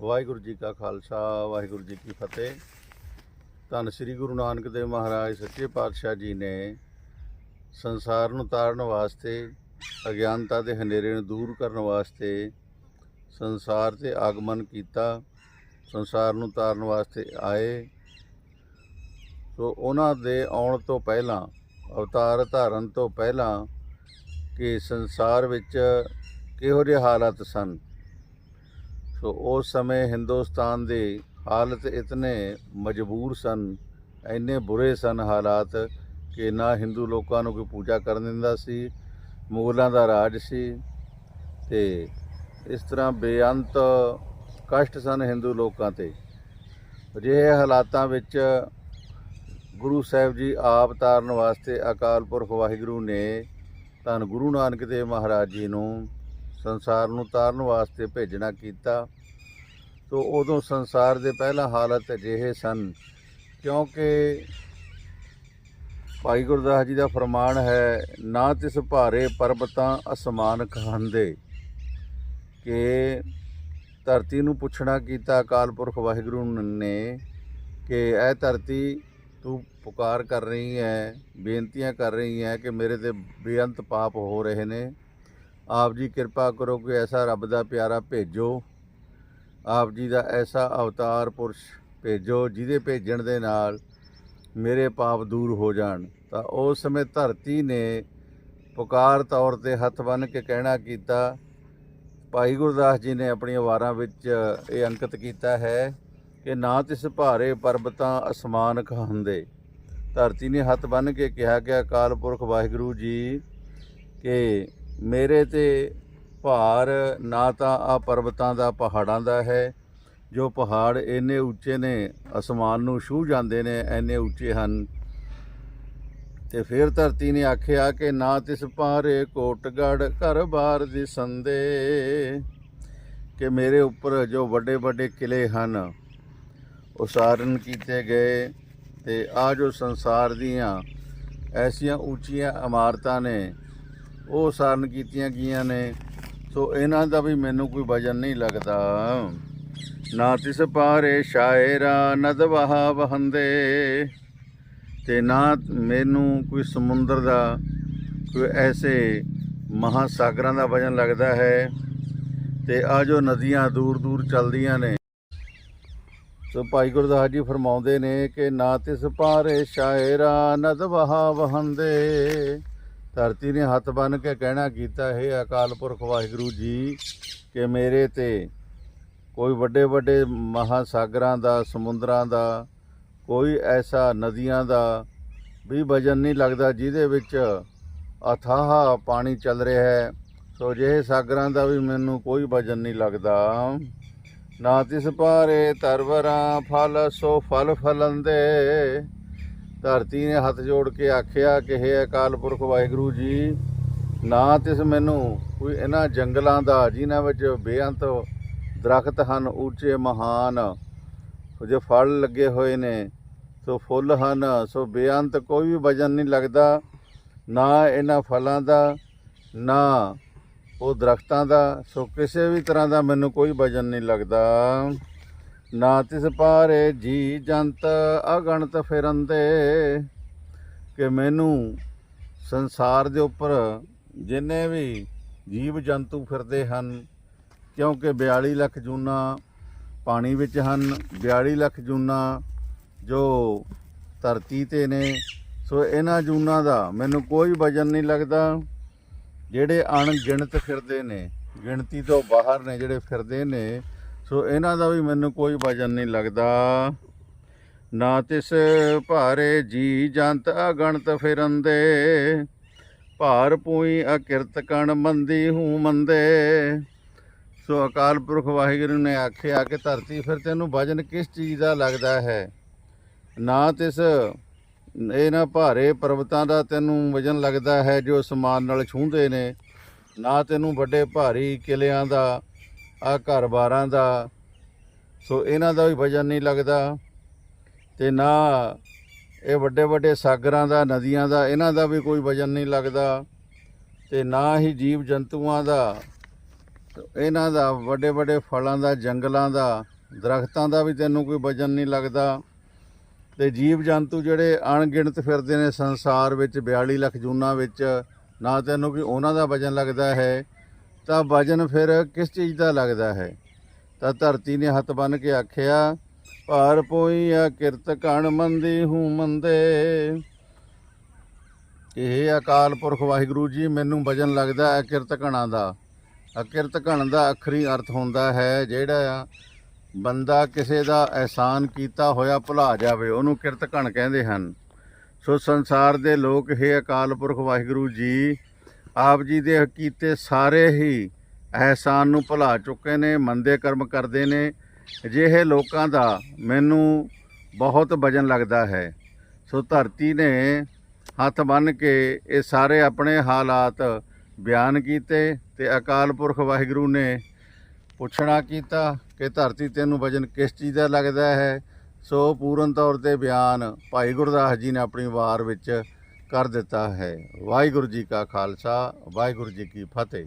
ਵਾਹਿਗੁਰੂ ਜੀ ਕਾ ਖਾਲਸਾ, ਵਾਹਿਗੁਰੂ ਜੀ ਕੀ ਫਤਿਹ। ਧੰਨ ਸ੍ਰੀ ਗੁਰੂ ਨਾਨਕ ਦੇਵ ਮਹਾਰਾਜ, ਸੱਚੇ ਪਾਤਸ਼ਾਹ ਜੀ ਨੇ ਸੰਸਾਰ ਨੂੰ ਤਾਰਨ ਵਾਸਤੇ, ਅਗਿਆਨਤਾ ਦੇ ਹਨੇਰੇ ਨੂੰ ਦੂਰ ਕਰਨ ਵਾਸਤੇ ਸੰਸਾਰ ਤੇ ਆਗਮਨ ਕੀਤਾ, ਸੰਸਾਰ ਨੂੰ ਤਾਰਨ ਵਾਸਤੇ ਆਏ। ਸੋ ਉਹਨਾਂ ਦੇ ਆਉਣ ਤੋਂ ਪਹਿਲਾਂ, ਅਵਤਾਰ ਧਾਰਨ ਤੋਂ ਪਹਿਲਾਂ ਕਿ ਸੰਸਾਰ ਵਿੱਚ ਕਿਹੋ ਜਿਹੇ ਹਾਲਾਤ ਸਨ? ਸੋ ਉਸ ਸਮੇਂ ਹਿੰਦੁਸਤਾਨ ਦੇ ਹਾਲਤ ਇਤਨੇ ਮਜਬੂਰ ਸਨ, ਇੰਨੇ ਬੁਰੇ ਸਨ ਹਾਲਾਤ ਕਿ ਨਾ ਹਿੰਦੂ ਲੋਕਾਂ ਨੂੰ ਕੋਈ ਪੂਜਾ ਕਰਨ ਦਿੰਦਾ ਸੀ, ਮੁਗਲਾਂ ਦਾ ਰਾਜ ਸੀ ਤੇ ਇਸ ਤਰ੍ਹਾਂ ਬੇਅੰਤ ਕਸ਼ਟ ਸਨ ਹਿੰਦੂ ਲੋਕਾਂ ਤੇ। ਅਜਿਹੇ ਹਾਲਾਤਾਂ ਵਿੱਚ ਗੁਰੂ ਸਾਹਿਬ ਜੀ ਆਪ ਤਾਰਨ ਵਾਸਤੇ ਅਕਾਲ ਪੁਰਖ ਵਾਹਿਗੁਰੂ ਨੇ ਧੰਨ ਗੁਰੂ ਨਾਨਕ ਦੇਵ ਮਹਾਰਾਜ ਜੀ ਨੂੰ ਸੰਸਾਰ ਨੂੰ ਤਾਰਨ ਵਾਸਤੇ ਭੇਜਣਾ ਕੀਤਾ। ਤੋ ਉਦੋਂ ਸੰਸਾਰ ਦੇ ਪਹਿਲਾ ਹਾਲਤ ਅਜਿਹੇ ਸਨ, ਕਿਉਂਕਿ ਭਾਈ ਗੁਰਦਾਸ ਜੀ ਦਾ ਫਰਮਾਨ ਹੈ, ਨਾ ਤਿਸ ਭਾਰੇ ਪਰਬਤਾਂ ਅਸਮਾਨ ਕਹਾਂਦੇ, ਕਿ ਧਰਤੀ ਨੂੰ ਪੁੱਛਣਾ ਕੀਤਾ ਅਕਾਲ ਪੁਰਖ ਵਾਹਿਗੁਰੂ ਨੇ, ਕਿ ਇਹ ਧਰਤੀ ਤੂੰ ਪੁਕਾਰ ਕਰ ਰਹੀ ਹੈ, ਬੇਨਤੀਆਂ ਕਰ ਰਹੀ ਹੈ ਕਿ ਮੇਰੇ ਤੇ ਬੇਅੰਤ ਪਾਪ ਹੋ ਰਹੇ ਨੇ। ਆਪ ਜੀ ਕਿਰਪਾ ਕਰੋ ਕਿ ਐਸਾ ਰੱਬ ਦਾ ਪਿਆਰਾ ਭੇਜੋ। ਆਪ ਜੀ ਦਾ ਐਸਾ ਅਵਤਾਰ ਪੁਰਸ਼ ਭੇਜੋ, ਜਿਹਦੇ ਭੇਜਣ ਦੇ ਨਾਲ ਮੇਰੇ ਪਾਪ ਦੂਰ ਹੋ ਜਾਣ। ਤਾਂ ਉਸ ਸਮੇਂ ਧਰਤੀ ਨੇ ਪੁਕਾਰ ਤੌਰ ਤੇ ਹੱਥ ਬੰਨ੍ਹ ਕੇ ਕਹਿਣਾ ਕੀਤਾ, ਭਾਈ ਗੁਰਦਾਸ ਜੀ ਨੇ ਆਪਣੀਆਂ ਵਾਰਾਂ ਵਿੱਚ ਇਹ ਅੰਕਿਤ ਕੀਤਾ ਹੈ ਕਿ ਨਾ ਤਿਸ ਭਾਰੇ ਪਰਬਤਾਂ ਅਸਮਾਨ ਕਹਾਂਦੇ ਧਰਤੀ ਨੇ ਹੱਥ ਬੰਨ੍ਹ ਕੇ ਕਿਹਾ ਕਿ ਅਕਾਲ ਪੁਰਖ ਵਾਹਿਗੁਰੂ ਜੀ, ਕਿ ਮੇਰੇ ਤੇ ਭਾਰ ਨਾ ਤਾਂ ਆ ਪਰਬਤਾਂ ਦਾ ਪਹਾੜਾਂ ਦਾ ਹੈ, ਜੋ ਪਹਾੜ ਇੰਨੇ ਉੱਚੇ ਨੇ, ਅਸਮਾਨ ਨੂੰ ਛੂਹ ਜਾਂਦੇ ਨੇ, ਇੰਨੇ ਉੱਚੇ ਹਨ। ਤੇ ਫਿਰ ਧਰਤੀ ਨੇ ਆਖਿਆ ਕਿ ਨਾ ਤਿਸ ਭਾਰੇ ਕੋਟਗੜ ਘਰ ਬਾਰ ਦੀ ਦਿਸੰਦੇ, ਕਿ ਮੇਰੇ ਉੱਪਰ ਜੋ ਵੱਡੇ ਵੱਡੇ ਕਿਲੇ ਹਨ, ਉਸਾਰਨ ਕੀਤੇ ਗਏ। ਤੇ ਆ ਜੋ ਸੰਸਾਰ ਦੀਆਂ ਐਸੀਆਂ ਉੱਚੀਆਂ ਇਮਾਰਤਾਂ ਨੇ ਉਹ ਸਾਰਨ ਕੀਤੀਆਂ ਗਈਆਂ ਨੇ। ਸੋ ਇਹਨਾਂ ਦਾ ਵੀ ਮੈਨੂੰ ਕੋਈ ਵਜਨ ਨਹੀਂ ਲੱਗਦਾ। ਨਾ ਤਿਸ ਪਾਰੇ ਸ਼ਾਇਰਾ ਨਦ ਵਹਾ ਵਹੰਦੇ। ਤੇ ਨਾ ਮੈਨੂੰ ਕੋਈ ਸਮੁੰਦਰ ਦਾ, ਕੋਈ ਐਸੇ ਮਹਾਸਾਗਰਾਂ ਦਾ ਵਜਨ ਲੱਗਦਾ ਹੈ। ਤੇ ਆ ਜੋ ਨਦੀਆਂ ਦੂਰ ਦੂਰ ਚੱਲਦੀਆਂ ਨੇ। ਸੋ ਭਾਈ ਗੁਰਦਾਸ ਜੀ ਫਰਮਾਉਂਦੇ ਨੇ ਕਿ ਨਾ ਤਿਸ ਪਾਰੇ ਸ਼ਾਇਰਾ ਨਦ ਵਹਾ ਵਹੰਦੇ। ਧਰਤੀ ਨੇ ਹੱਥ ਬੰਨ ਕੇ ਕਹਿਣਾ ਕੀਤਾ, ਹੈ ਅਕਾਲ ਪੁਰਖ ਵਾਹਿਗੁਰੂ ਜੀ, ਕਿ ਮੇਰੇ ਤੇ ਕੋਈ ਵੱਡੇ ਵੱਡੇ ਮਹਾਸਾਗਰਾਂ ਦਾ, ਸਮੁੰਦਰਾਂ ਦਾ, ਕੋਈ ਐਸਾ ਨਦੀਆਂ ਦਾ ਵੀ ਵਜਨ ਨਹੀਂ ਲੱਗਦਾ ਜਿਹਦੇ ਵਿੱਚ ਅਥਾਹ ਪਾਣੀ ਚੱਲ ਰਿਹਾ ਹੈ। ਸੋ ਜਿਹੇ ਸਾਗਰਾਂ ਦਾ ਵੀ ਮੈਨੂੰ ਕੋਈ ਵਜਨ ਨਹੀਂ ਲੱਗਦਾ। ਨਾ ਤਿਸ ਪਾਰੇ ਤਰਵਰਾਂ ਫਲ, ਸੋ ਫਲ ਫਲੰਦੇ ਧਰਤੀ ਨੇ ਹੱਥ ਜੋੜ ਕੇ ਆਖਿਆ ਕਿ ਹੈ ਅਕਾਲ ਪੁਰਖ ਵਾਹਿਗੁਰੂ ਜੀ, ਨਾ ਤਿਸ ਮੈਨੂੰ ਕੋਈ ਇਹਨਾਂ ਜੰਗਲਾਂ ਦਾ, ਜਿਨ੍ਹਾਂ ਵਿੱਚ ਬੇਅੰਤ ਦਰਖਤ ਹਨ, ਉੱਚੇ ਮਹਾਨ ਸੋ ਜੋ ਫਲ ਲੱਗੇ ਹੋਏ ਨੇ, ਸੋ ਫੁੱਲ ਹਨ, ਸੋ ਬੇਅੰਤ ਕੋਈ ਵੀ ਵਜਨ ਨਹੀਂ ਲੱਗਦਾ, ਨਾ ਇਹਨਾਂ ਫਲਾਂ ਦਾ, ਨਾ ਉਹ ਦਰਖਤਾਂ ਦਾ, ਸੋ ਕਿਸੇ ਵੀ ਤਰ੍ਹਾਂ ਦਾ ਮੈਨੂੰ ਕੋਈ ਵਜਨ ਨਹੀਂ ਲੱਗਦਾ। ਨਾ ਤਿਸ ਪਾਰੇ ਜੀ ਜੰਤ ਅਗਣਤ ਫਿਰੰਦੇ, ਕਿ ਮੈਨੂੰ ਸੰਸਾਰ ਦੇ ਉੱਪਰ ਜਿੰਨੇ ਵੀ ਜੀਵ ਜੰਤੂ ਫਿਰਦੇ ਹਨ, ਕਿਉਂਕਿ 42 ਲੱਖ ਜੂਨਾ ਪਾਣੀ ਵਿੱਚ ਹਨ 42 ਲੱਖ ਜੂਨਾ ਜੋ ਧਰਤੀ ਤੇ ਨੇ, ਸੋ ਇਹਨਾਂ ਜੂਨਾਂ ਦਾ ਮੈਨੂੰ ਕੋਈ ਵਜਨ ਨਹੀਂ ਲੱਗਦਾ। ਜਿਹੜੇ ਅਣਗਿਣਤ ਫਿਰਦੇ ਨੇ, ਗਿਣਤੀ ਤੋਂ ਬਾਹਰ ਨੇ, ਜਿਹੜੇ ਫਿਰਦੇ ਨੇ ਸੋ ਇਹਨਾਂ ਦਾ ਵੀ ਮੈਨੂੰ ਕੋਈ ਵਜਨ ਨਹੀਂ ਲੱਗਦਾ। ਨਾ ਤਿਸ ਭਾਰੇ ਜੀ ਜੰਤ ਅਗਣਤ ਫਿਰੰਦੇ, ਭਾਰ ਪੂਈ ਅਕਿਰਤ ਕਣ ਮੰਦੀ ਹੂੰ ਮੰਦੇ। ਸੋ ਅਕਾਲ ਪੁਰਖ ਵਾਹਿਗੁਰੂ ਨੇ ਆਖਿਆ ਕਿ ਧਰਤੀ ਫਿਰ ਤੈਨੂੰ ਵਜਨ ਕਿਸ ਚੀਜ਼ ਦਾ ਲੱਗਦਾ ਹੈ? ਨਾ ਤਿਸ, ਇਹ ਨਾ ਭਾਰੇ ਪਰਬਤਾਂ ਦਾ ਤੈਨੂੰ ਵਜਨ ਲੱਗਦਾ ਹੈ ਜੋ ਸਮਾਨ ਨਾਲ ਛੂੰਹਦੇ ਨੇ। ਨਾ ਤੈਨੂੰ ਵੱਡੇ ਭਾਰੀ ਕਿਲਿਆਂ ਦਾ ਆ ਘਰ-ਬਾਰਾਂ ਦਾ, ਸੋ ਇਹਨਾਂ ਦਾ ਵੀ ਵਜਨ ਨਹੀਂ ਲੱਗਦਾ। ਤੇ ਨਾ ਇਹ ਵੱਡੇ ਵੱਡੇ ਸਾਗਰਾਂ ਦਾ, ਨਦੀਆਂ ਦਾ, ਇਹਨਾਂ ਦਾ ਵੀ ਕੋਈ ਵਜਨ ਨਹੀਂ ਲੱਗਦਾ। ਤੇ ਨਾ ਹੀ ਜੀਵ ਜੰਤੂਆਂ ਦਾ ਇਹਨਾਂ ਦਾ ਵੱਡੇ ਵੱਡੇ ਫਲਾਂ ਦਾ, ਜੰਗਲਾਂ ਦਾ, ਦਰਖਤਾਂ ਦਾ ਵੀ ਤੈਨੂੰ ਕੋਈ ਵਜਨ ਨਹੀਂ ਲੱਗਦਾ। ਤੇ ਜੀਵ ਜੰਤੂ ਜਿਹੜੇ ਅਣਗਿਣਤ ਫਿਰਦੇ ਨੇ ਸੰਸਾਰ ਵਿੱਚ 42 ਲੱਖ ਜੂਨਾਂ ਵਿੱਚ, ਨਾ ਤੈਨੂੰ ਕੋਈ ਉਹਨਾਂ ਦਾ ਵਜਨ ਲੱਗਦਾ ਹੈ। ਤਾਂ ਵਜਨ ਫਿਰ ਕਿਸ ਚੀਜ਼ ਦਾ ਲੱਗਦਾ ਹੈ? ਤਾਂ ਧਰਤੀ ਨੇ ਹੱਥ ਬੰਨ ਕੇ ਆਖਿਆ, ਭਾਰ ਪੋਈ ਆ, ਕਿਰਤ ਕਣ ਮੰਦੀ ਹੂੰ ਮੰਦੇ। ਇਹ ਅਕਾਲ ਪੁਰਖ ਵਾਹਿਗੁਰੂ ਜੀ, ਮੈਨੂੰ ਵਜਨ ਲੱਗਦਾ ਹੈ ਕਿਰਤ ਘਣਾ ਦਾ। ਅਕਿਰਤ ਘਣ ਦਾ ਅਖਰੀ ਅਰਥ ਹੁੰਦਾ ਹੈ ਜਿਹੜਾ ਆ ਬੰਦਾ ਕਿਸੇ ਦਾ ਅਹਿਸਾਨ ਕੀਤਾ ਹੋਇਆ ਭੁਲਾ ਜਾਵੇ, ਉਹਨੂੰ ਕਿਰਤ ਘਣ ਕਹਿੰਦੇ ਹਨ। ਸੋ ਸੰਸਾਰ ਦੇ ਲੋਕ ਇਹ ਅਕਾਲ ਪੁਰਖ ਵਾਹਿਗੁਰੂ ਜੀ ਆਪ ਜੀ ਦੇ ਕੀਤੇ ਸਾਰੇ ਹੀ ਅਹਿਸਾਨ ਨੂੰ ਭੁਲਾ ਚੁੱਕੇ ਨੇ, ਮੰਦੇ ਕਰਮ ਕਰਦੇ ਨੇ। ਅਜਿਹੇ ਲੋਕਾਂ ਦਾ ਮੈਨੂੰ ਬਹੁਤ ਵਜਨ ਲੱਗਦਾ ਹੈ। ਸੋ ਧਰਤੀ ਨੇ ਹੱਥ ਬੰਨ ਕੇ ਇਹ ਸਾਰੇ ਆਪਣੇ ਹਾਲਾਤ ਬਿਆਨ ਕੀਤੇ ਤੇ ਅਕਾਲ ਪੁਰਖ ਵਾਹਿਗੁਰੂ ਨੇ ਪੁੱਛਣਾ ਕੀਤਾ ਕਿ ਧਰਤੀ ਤੈਨੂੰ ਵਜਨ ਕਿਸ ਚੀਜ਼ ਦਾ ਲੱਗਦਾ ਹੈ? ਸੋ ਪੂਰਨ ਤੌਰ ਤੇ ਬਿਆਨ ਭਾਈ ਗੁਰਦਾਸ ਜੀ ਨੇ ਆਪਣੀ ਵਾਰ ਵਿੱਚ ਕਰ ਦਿੱਤਾ ਹੈ। ਵਾਹਿਗੁਰੂ ਜੀ ਕਾ ਖਾਲਸਾ ਵਾਹਿਗੁਰੂ ਜੀ ਕੀ ਫਤਿਹ।